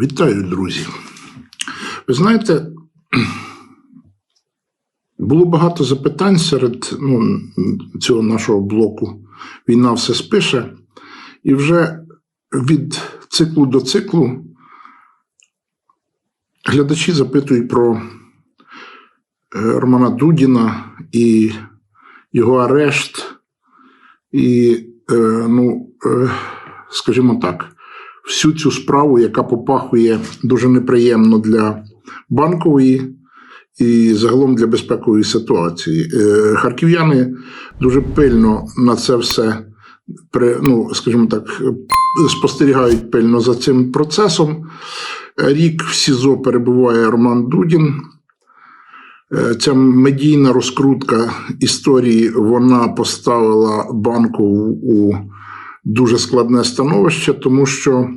Вітаю, друзі. Ви знаєте, було багато запитань серед ну, цього нашого блоку Війна все спише. І вже від циклу до циклу глядачі запитують про е, Романа Дудіна і його арешт. І, е, ну, е, скажімо так, всю цю справу, яка попахує дуже неприємно для банкової і загалом для безпекової ситуації. Е, Харків'яни дуже пильно на це все ну, скажімо так, спостерігають пильно за цим процесом. Рік в СІЗО перебуває Роман Дудін. Е, Ця медійна розкрутка історії вона поставила банку у дуже складне становище, тому що,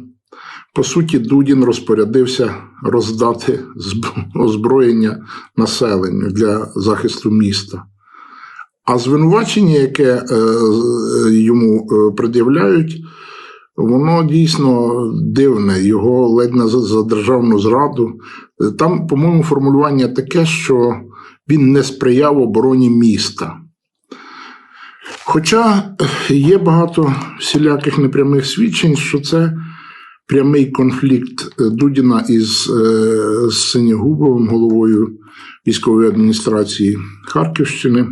по суті, Дудін розпорядився роздати озброєння населенню для захисту міста. А звинувачення, яке е, йому е, пред'являють, воно дійсно дивне, його ледь не за, державну зраду. Там, по-моєму, формулювання таке, що він не сприяв обороні міста. Хоча є багато всіляких непрямих свідчень, що це прямий конфлікт Дудіна із е, Синягубовим, головою військової адміністрації Харківщини.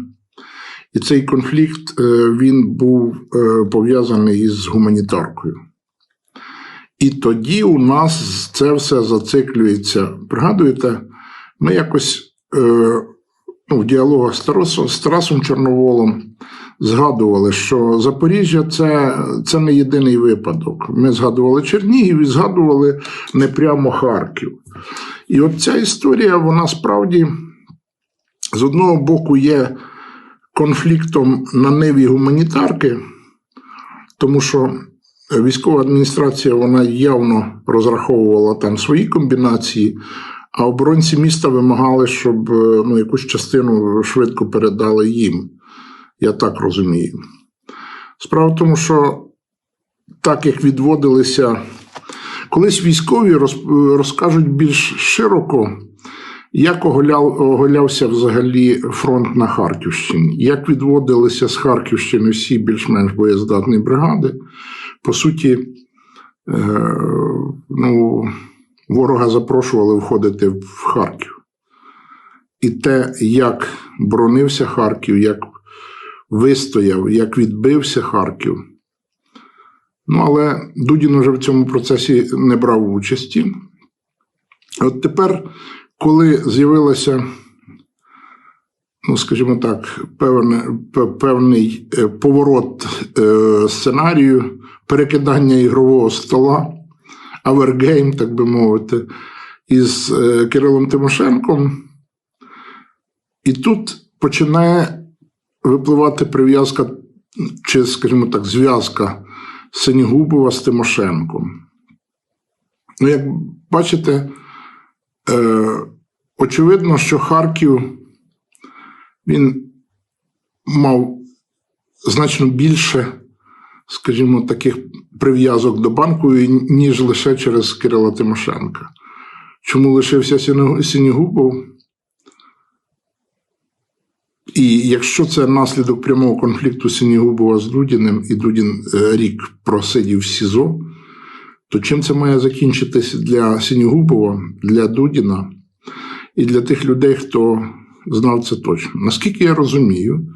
І цей конфлікт е, він був е, пов'язаний із гуманітаркою. І тоді у нас це все зациклюється. Пригадуєте, ми якось ну, в діалогах з Тарасом Чорноволом згадували, що Запоріжжя це, це не єдиний випадок. Ми згадували Чернігів і згадували не прямо Харків. І от ця історія, вона справді з одного боку є конфліктом на ниві гуманітарки, тому що військова адміністрація вона явно розраховувала там свої комбінації, а оборонці міста вимагали, щоб е, ну, якусь частину швидко передали їм. Я так розумію. Справа в тому, що так як відводилися, колись військові розкажуть більш широко, як оголяв, оголявся взагалі фронт на Харківщині, як відводилися з Харківщини всі більш-менш боєздатні бригади. По суті, е, ну, ворога запрошували входити в Харків. І те, як боронився Харків, як вистояв, як відбився Харків. Ну, але Дудін вже в цьому процесі не брав участі. От тепер, коли з'явилося, ну, скажімо так, певне, певний е, поворот е, сценарію, перекидання ігрового стола, авергейм, так би мовити, із е, Кирилом Тимошенком, і тут починає випливати прив'язка, чи, скажімо так, зв'язка Синігубова з Тимошенком. Ну, як бачите, е, очевидно, що Харків він мав значно більше, скажімо, таких прив'язок до банку, ніж лише через Кирила Тимошенка. Чому лишився Синігубов? І якщо це наслідок прямого конфлікту Синігубова з Дудіним, і Дудін е, рік просидів в СІЗО, то чим це має закінчитися для Синігубова, для Дудіна і для тих людей, хто знав це точно? Наскільки я розумію,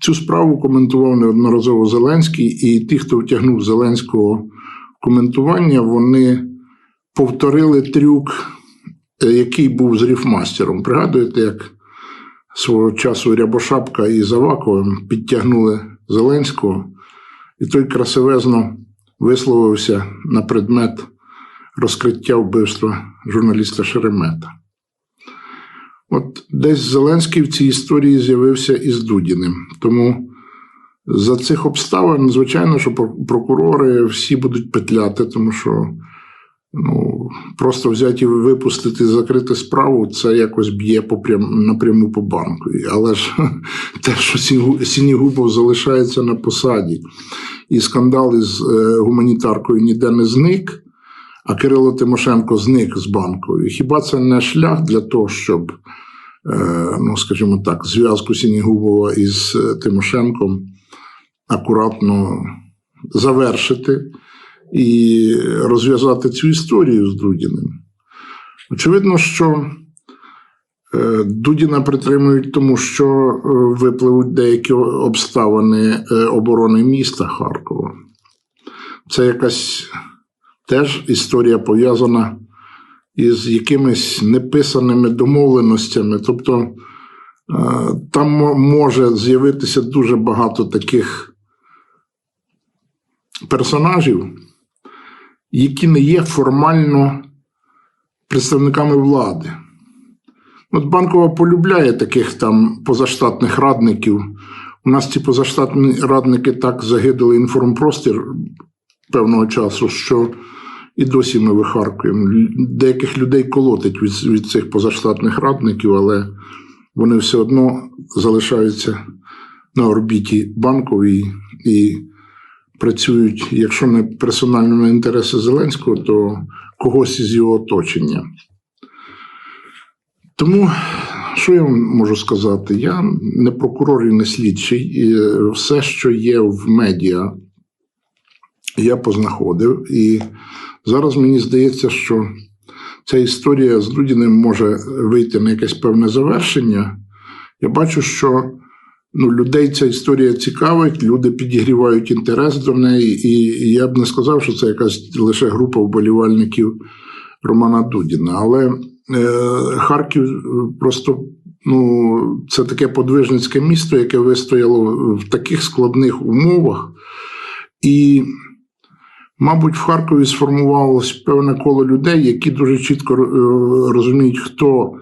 цю справу коментував неодноразово Зеленський, і ті, хто втягнув Зеленського в коментування, вони повторили трюк, е, який був з ріфмастером. Пригадуєте, як свого часу Рябошапка і Заваковим підтягнули Зеленського, і той красивезно висловився на предмет розкриття вбивства журналіста Шеремета. От десь Зеленський в цій історії з'явився із Дудіним. Тому за цих обставин, звичайно, що прокурори всі будуть петляти, тому що ну, просто взяти і випустити, закрити справу, це якось б'є по прям, напряму по банку. Але ж те, що Сінігубов залишається на посаді, і скандал із е, гуманітаркою ніде не зник. а Кирило Тимошенко зник з банку. І хіба це не шлях для того, щоб, е, ну скажімо так, зв'язку Сінігубова із е, Тимошенком акуратно завершити і розв'язати цю історію з Дудіним? Очевидно, що е, Дудіна притримують тому, що е, випливуть деякі обставини е, оборони міста Харкова. Це якась теж історія пов'язана із якимись неписаними домовленостями. Тобто там може з'явитися дуже багато таких персонажів, які не є формально представниками влади. От Банкова полюбляє таких там позаштатних радників. У нас ці позаштатні радники так загидали інформпростір певного часу, що і досі ми вихаркуємо. Деяких людей колотить від, від цих позаштатних радників, але вони все одно залишаються на орбіті банковій і працюють, якщо не персонально на інтереси Зеленського, то когось із його оточення. Тому, що я вам можу сказати? Я не прокурор і не слідчий. І е, все, що є в медіа, я познаходив. І зараз мені здається, що ця історія з Дудіним може вийти на якесь певне завершення. Я бачу, що ну, людей ця історія цікавить, люди підігрівають інтерес до неї, і я б не сказав, що це якась лише група вболівальників Романа Дудіна. Але е, Харків е, просто ну, це таке подвижницьке місто, яке вистояло в таких складних умовах. І, мабуть, в Харкові сформувалось певне коло людей, які дуже чітко е, розуміють, хто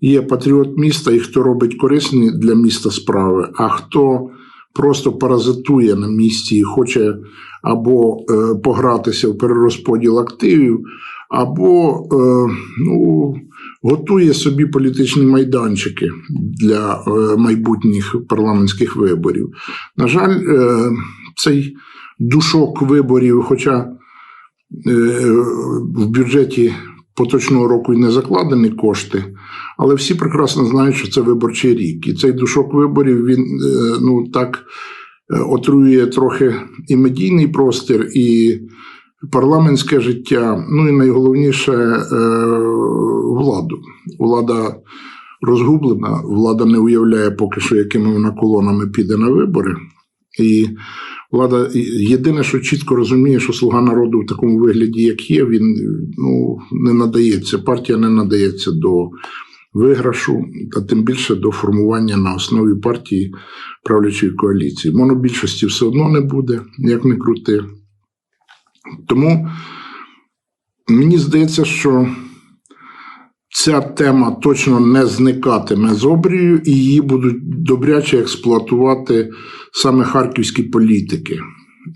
є патріот міста і хто робить корисні для міста справи, а хто просто паразитує на місці і хоче або е, погратися в перерозподіл активів, або е, ну, готує собі політичні майданчики для е, майбутніх парламентських виборів. На жаль, е, цей душок виборів, хоча е, в бюджеті поточного року і не закладені кошти, але всі прекрасно знають, що це виборчий рік. І цей душок виборів він е, ну так е, отруює трохи і медійний простір, і парламентське життя. Ну і найголовніше е, владу. Влада розгублена, влада не уявляє поки що, якими вона колонами піде на вибори. І влада єдине, що чітко розуміє, що слуга народу в такому вигляді, як є, він ну, не надається. Партія не надається до виграшу, а тим більше до формування на основі партії правлячої коаліції. Монобільшості все одно не буде, як не крути. Тому мені здається, що ця тема точно не зникатиме з обрію, і її будуть добряче експлуатувати саме харківські політики.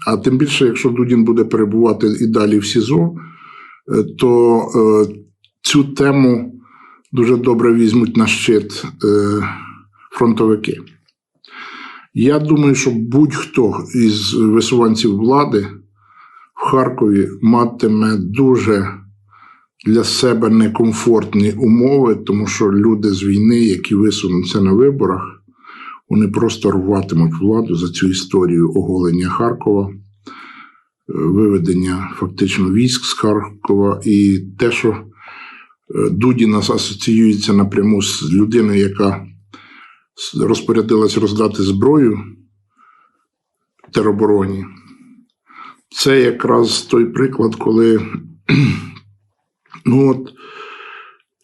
А тим більше, якщо Дудін буде перебувати і далі в СІЗО, е, то е, цю тему дуже добре візьмуть на щит е, фронтовики. Я думаю, що будь-хто із висуванців влади в Харкові матиме дуже для себе некомфортні умови, тому що люди з війни, які висунуться на виборах, вони просто рватимуть владу за цю історію оголення Харкова, е, виведення фактично військ з Харкова, і те, що е, Дудіна асоціюється напряму з людиною, яка розпорядилась роздати зброю теробороні. Це якраз той приклад, коли ну от,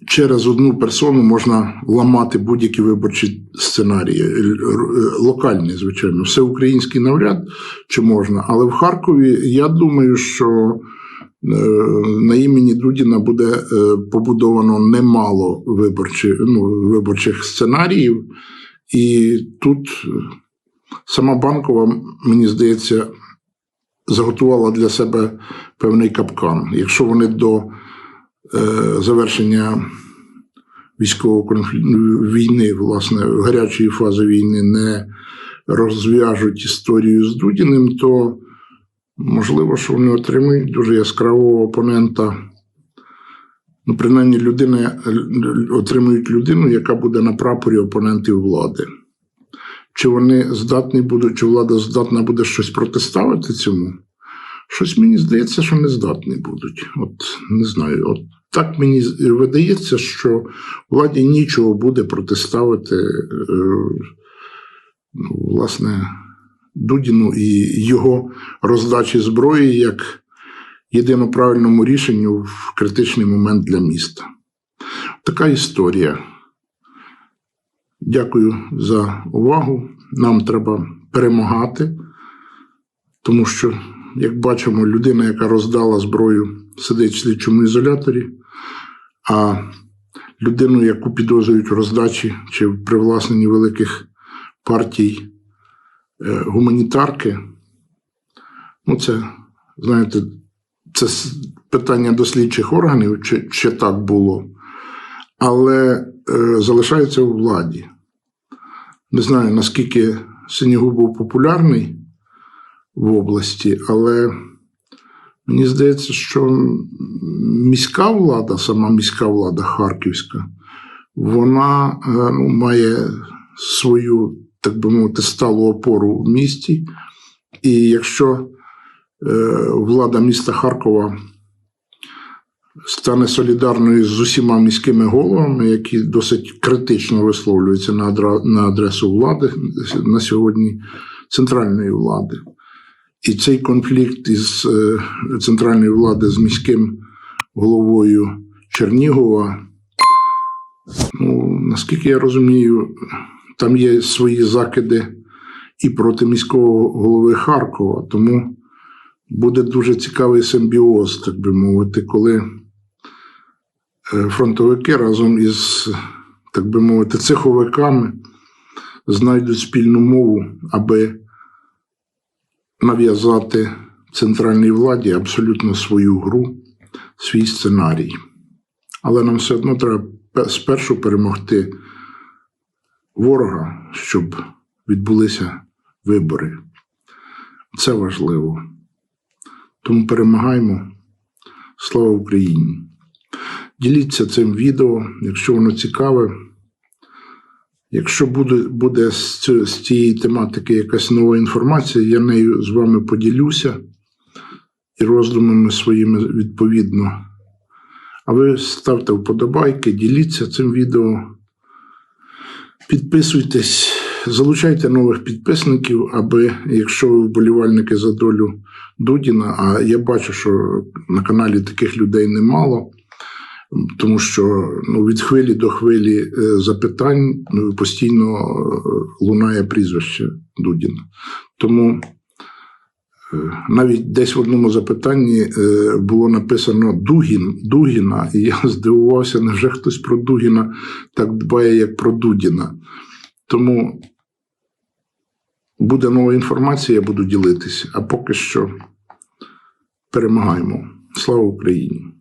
через одну персону можна ламати будь-які виборчі сценарії, локальні, звичайно, всеукраїнський навряд чи можна. Але в Харкові я думаю, що е, на імені Дудіна буде е, побудовано немало виборчих, ну, виборчих сценаріїв, і тут е, сама банкова, мені здається, заготувала для себе певний капкан. Якщо вони до е, завершення військового конфлікту війни, власне, гарячої фази війни не розв'яжуть історію з Дудіним, то можливо, що вони отримають дуже яскравого опонента ну, принаймні, людина е, отримують людину, яка буде на прапорі опонентів влади. Чи вони здатні будуть, чи влада здатна буде щось протиставити цьому? Щось мені здається, що не здатні будуть. От не знаю. От так мені видається, що владі нічого буде протиставити, е, ну, власне, Дудіну і його роздачі зброї як єдино правильному рішенню в критичний момент для міста. Така історія. Дякую за увагу. Нам треба перемагати, тому що, як бачимо, людина, яка роздала зброю, сидить в слідчому ізоляторі, а людину, яку підозрюють в роздачі чи в привласненні великих партій е, гуманітарки, ну це, знаєте, це питання до слідчих органів, чи, чи так було, але е, залишається у владі. Не знаю, наскільки Синігуб був популярний в області, але мені здається, що міська влада, сама міська влада Харківська, вона е, ну, має свою, так би мовити, сталу опору в місті. І якщо е, влада міста Харкова стане солідарною з усіма міськими головами, які досить критично висловлюються на адресу влади на сьогодні центральної влади. І цей конфлікт із е, центральної влади з міським головою Чернігова, ну, наскільки я розумію, там є свої закиди і проти міського голови Харкова, тому буде дуже цікавий симбіоз, так би мовити, коли е, фронтовики разом із, так би мовити, цеховиками знайдуть спільну мову, аби нав'язати центральній владі абсолютно свою гру, свій сценарій. Але нам все одно треба спершу перемогти ворога, щоб відбулися вибори. Це важливо. Тому перемагаємо. Слава Україні! Діліться цим відео, якщо воно цікаве. Якщо буде, буде з, з цієї тематики якась нова інформація, я нею з вами поділюся і роздумами своїми відповідно. А ви ставте вподобайки, діліться цим відео, підписуйтесь, залучайте нових підписників, аби, якщо ви вболівальники за долю Дудіна, а я бачу, що на каналі таких людей немало тому що ну, від хвилі до хвилі е, запитань ну, постійно е, лунає прізвище Дудіна. Тому е, навіть десь в одному запитанні було написано Дугін, Дугіна, і я здивувався, невже хтось про Дугіна так дбає, як про Дудіна. Тому буде нова інформація, я буду ділитися. А поки що перемагаємо. Слава Україні!